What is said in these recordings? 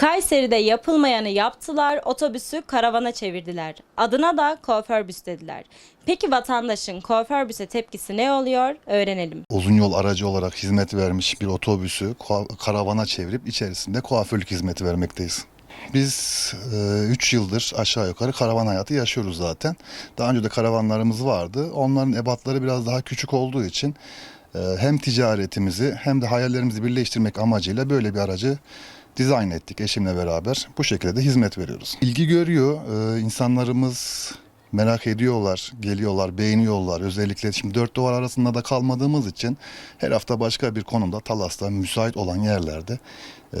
Kayseri'de yapılmayanı yaptılar, otobüsü karavana çevirdiler. Adına da kuaförbüs dediler. Peki vatandaşın kuaförbüse tepkisi ne oluyor? Öğrenelim. uzun yol aracı olarak hizmet vermiş bir otobüsü karavana çevirip içerisinde kuaförlük hizmeti vermekteyiz. Biz 3 yıldır aşağı yukarı karavan hayatı yaşıyoruz zaten. Daha önce de karavanlarımız vardı. Onların ebatları biraz daha küçük olduğu için e, hem ticaretimizi hem de hayallerimizi birleştirmek amacıyla böyle bir aracı dizayn ettik eşimle beraber. Bu şekilde de hizmet veriyoruz. İlgi görüyor. E, insanlarımız merak ediyorlar, geliyorlar, beğeniyorlar. Özellikle şimdi dört duvar arasında da kalmadığımız için her hafta başka bir konumda Talas'ta müsait olan yerlerde e,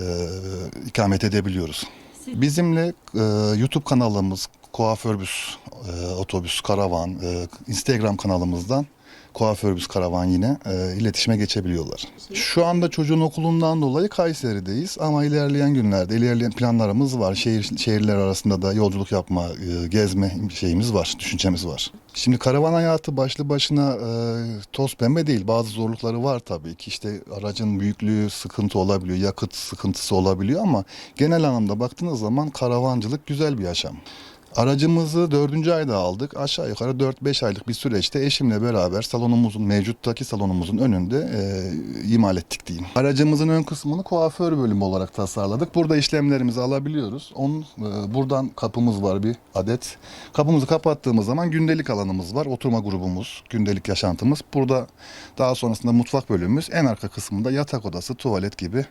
ikamet edebiliyoruz. Bizimle e, YouTube kanalımız Kuaförbüs e, Otobüs Karavan, e, Instagram kanalımızdan Kuaförbüs Karavan yine e, iletişime geçebiliyorlar. Şu anda çocuğun okulundan dolayı Kayseri'deyiz ama ilerleyen günlerde ilerleyen planlarımız var. Şehir şehirler arasında da yolculuk yapma, e, gezme şeyimiz var, düşüncemiz var. Şimdi karavan hayatı başlı başına e, toz pembe değil. Bazı zorlukları var tabii ki. İşte aracın büyüklüğü sıkıntı olabiliyor, yakıt sıkıntısı olabiliyor ama genel anlamda baktığınız zaman karavancılık güzel bir yaşam. Aracımızı dördüncü ayda aldık. Aşağı yukarı 4-5 aylık bir süreçte eşimle beraber salonumuzun, mevcuttaki salonumuzun önünde e, imal ettik diyeyim. Aracımızın ön kısmını kuaför bölümü olarak tasarladık. Burada işlemlerimizi alabiliyoruz. Onun, e, buradan kapımız var bir adet. Kapımızı kapattığımız zaman gündelik alanımız var. Oturma grubumuz, gündelik yaşantımız. Burada daha sonrasında mutfak bölümümüz. En arka kısmında yatak odası, tuvalet gibi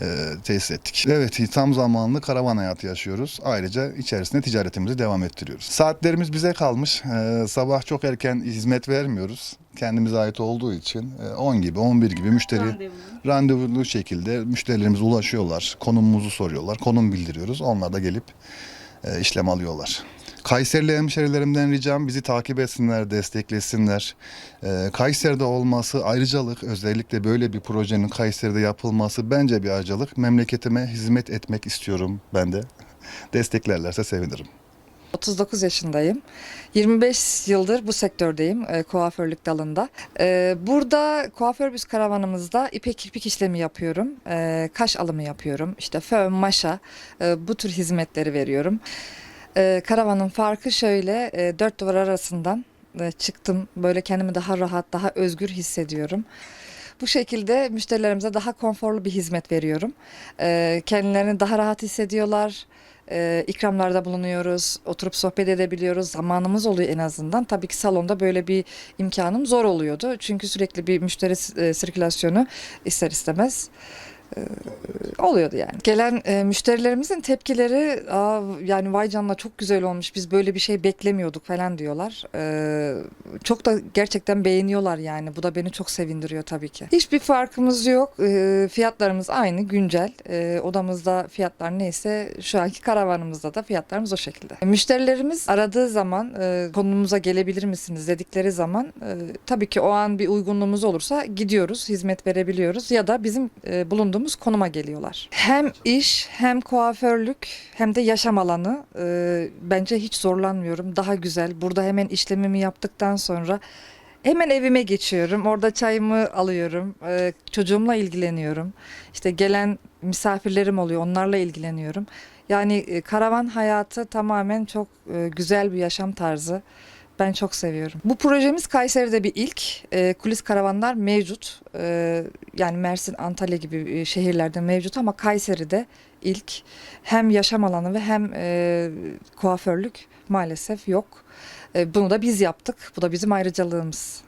e, tesis ettik. Evet tam zamanlı karavan hayatı yaşıyoruz. Ayrıca içerisinde ticaretimizi devam ettiriyoruz. Saatlerimiz bize kalmış. E, sabah çok erken hizmet vermiyoruz. Kendimize ait olduğu için e, 10 gibi 11 gibi müşteri randevulu şekilde müşterilerimize ulaşıyorlar. Konumumuzu soruyorlar. Konum bildiriyoruz. Onlar da gelip e, işlem alıyorlar. Kayserili hemşerilerimden ricam bizi takip etsinler, desteklesinler. Ee, Kayseri'de olması ayrıcalık, özellikle böyle bir projenin Kayseri'de yapılması bence bir ayrıcalık. Memleketime hizmet etmek istiyorum ben de. Desteklerlerse sevinirim. 39 yaşındayım. 25 yıldır bu sektördeyim e, kuaförlük dalında. E, burada kuaförbüs karavanımızda ipek kirpik işlemi yapıyorum. E, kaş alımı yapıyorum. İşte fön, maşa e, bu tür hizmetleri veriyorum. E, karavanın farkı şöyle e, dört duvar arasından e, çıktım. Böyle kendimi daha rahat, daha özgür hissediyorum. Bu şekilde müşterilerimize daha konforlu bir hizmet veriyorum. E, kendilerini daha rahat hissediyorlar. E, ikramlarda bulunuyoruz, oturup sohbet edebiliyoruz. Zamanımız oluyor en azından. Tabii ki salonda böyle bir imkanım zor oluyordu. Çünkü sürekli bir müşteri e, sirkülasyonu ister istemez e, oluyordu yani. Gelen e, müşterilerimizin tepkileri Aa, yani vay canına çok güzel olmuş biz böyle bir şey beklemiyorduk falan diyorlar. E, çok da gerçekten beğeniyorlar yani bu da beni çok sevindiriyor tabii ki. Hiçbir farkımız yok. E, fiyatlarımız aynı güncel. E, odamızda fiyatlar neyse şu anki karavanımızda da fiyatlarımız o şekilde. Müşterilerimiz aradığı zaman e, konumuza gelebilir misiniz dedikleri zaman e, tabii ki o an bir uygunluğumuz olursa gidiyoruz hizmet verebiliyoruz ya da bizim e, bulunduğumuz konuma geliyorlar. Hem iş hem kuaförlük hem de yaşam alanı e, bence hiç zorlanmıyorum. Daha güzel. Burada hemen işlemimi yaptıktan sonra hemen evime geçiyorum. Orada çayımı alıyorum. E, çocuğumla ilgileniyorum. İşte gelen misafirlerim oluyor. Onlarla ilgileniyorum. Yani e, karavan hayatı tamamen çok e, güzel bir yaşam tarzı. Ben çok seviyorum. Bu projemiz Kayseri'de bir ilk. E, kulis karavanlar mevcut. E, yani Mersin, Antalya gibi e, şehirlerde mevcut ama Kayseri'de ilk. Hem yaşam alanı ve hem e, kuaförlük maalesef yok. E, bunu da biz yaptık. Bu da bizim ayrıcalığımız.